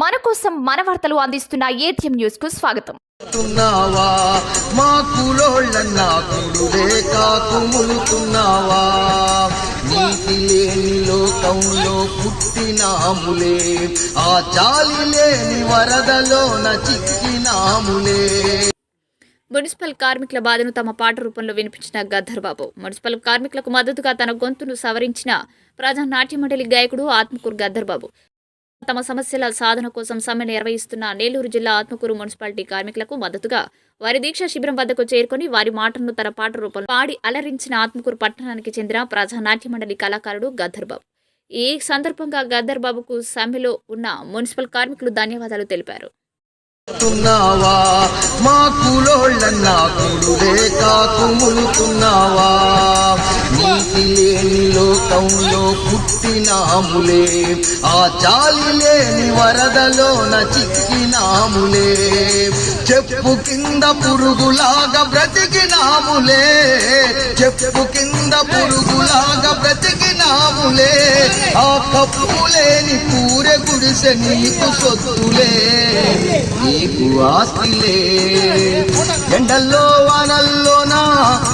మన కోసం మన వార్తలు అందిస్తున్న ఏటీఎం న్యూస్కు స్వాగతం. తున్నావా మా కులోళ్ళన్నా కుడులే కాకుములుతున్నావా నీతి లేని లోకంలో పుట్టినాములే ఆ చాలి లేని వరదలోన చిక్కినాములే మున్సిపల్ కార్మికుల బాధను తమ పాట రూపంలో వినిపించిన గద్దర్బాబు. మున్సిపల్ కార్మికులకు మద్దతుగా తన గొంతును సవరించిన ప్రజా నాట్య మండలి గాయకుడు ఆత్మకూరు గద్దర్బాబు. తమ సమస్యల సాధన కోసం సమ్మె నిర్వహిస్తున్న నేలూరు జిల్లా ఆత్మకూరు మున్సిపాలిటీ కార్మికులకు మద్దతుగా వారి దీక్ష శిబిరం వద్దకు చేరుకొని వారి మాటలను తన పాట రూపంలో పాడి అలరించిన ఆత్మకూరు పట్టణానికి చెందిన ప్రజా నాట్య మండలి కళాకారుడు గద్దర్బాబు. ఈ సందర్భంగా గద్దర్ బాబుకు సమ్మెలో ఉన్న మున్సిపల్ కార్మికులు ధన్యవాదాలు తెలిపారు. తున్నావా మా కులోళ్ళన్నా కాకు కాకుములుతున్నావా నీతి లేని లోకంలో పుట్టినాములే ఆ చాలి లేని వరదలోన చిక్కినాములే. చెప్పు కింద పురుగులాగా బ్రతికినాములే చెప్పు కింద పురుగు బ్రతికినాములే ఆ కప్పు లేని కూరె గుడిసె నీకు సొత్తులే నీకు ఆస్తిలే. ఎండల్లో వానల్లోన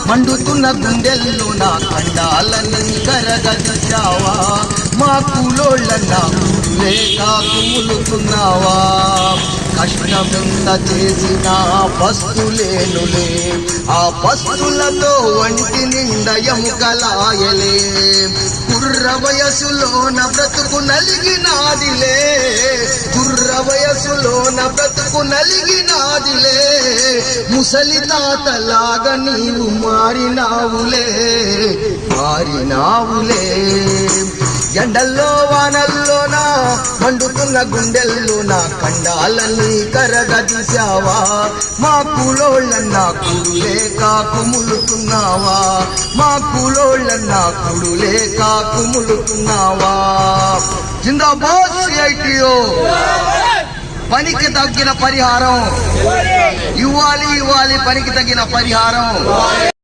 మండుతున్న గుండెల్లోన కండాలని చావా మా కూలోళ్ళన్నా కుళ్ళే కాకుములుతున్నావా కష్టమెంత చేసిన పస్తులేనులే ఆ పస్తులతో వంటి నిండ ఎముకలాయలే. కుర్ర వయసులోన బ్రతుకు నలిగినాదిలే. కుర్ర వయసులోన బ్రతుకు నలిగినాదిలే. ముసలి తాతలాగా నీవు మారినావులే మారినావులే. ఎండల్లో వానల్లోనా మండుతున్న గుండెల్లోన కండాలని కరగదీశావా? మా కూలోళ్ళన్నా కుడులే కాకుములుతున్నావా మా కూలోళ్ళన్నా కుడులే కాకుములుతున్నావా జిందాబాద్ సిఐటిఓ. పనికి తగ్గిన పరిహారం. ఇవ్వాలి ఇవ్వాలి పనికి తగిన పరిహారం.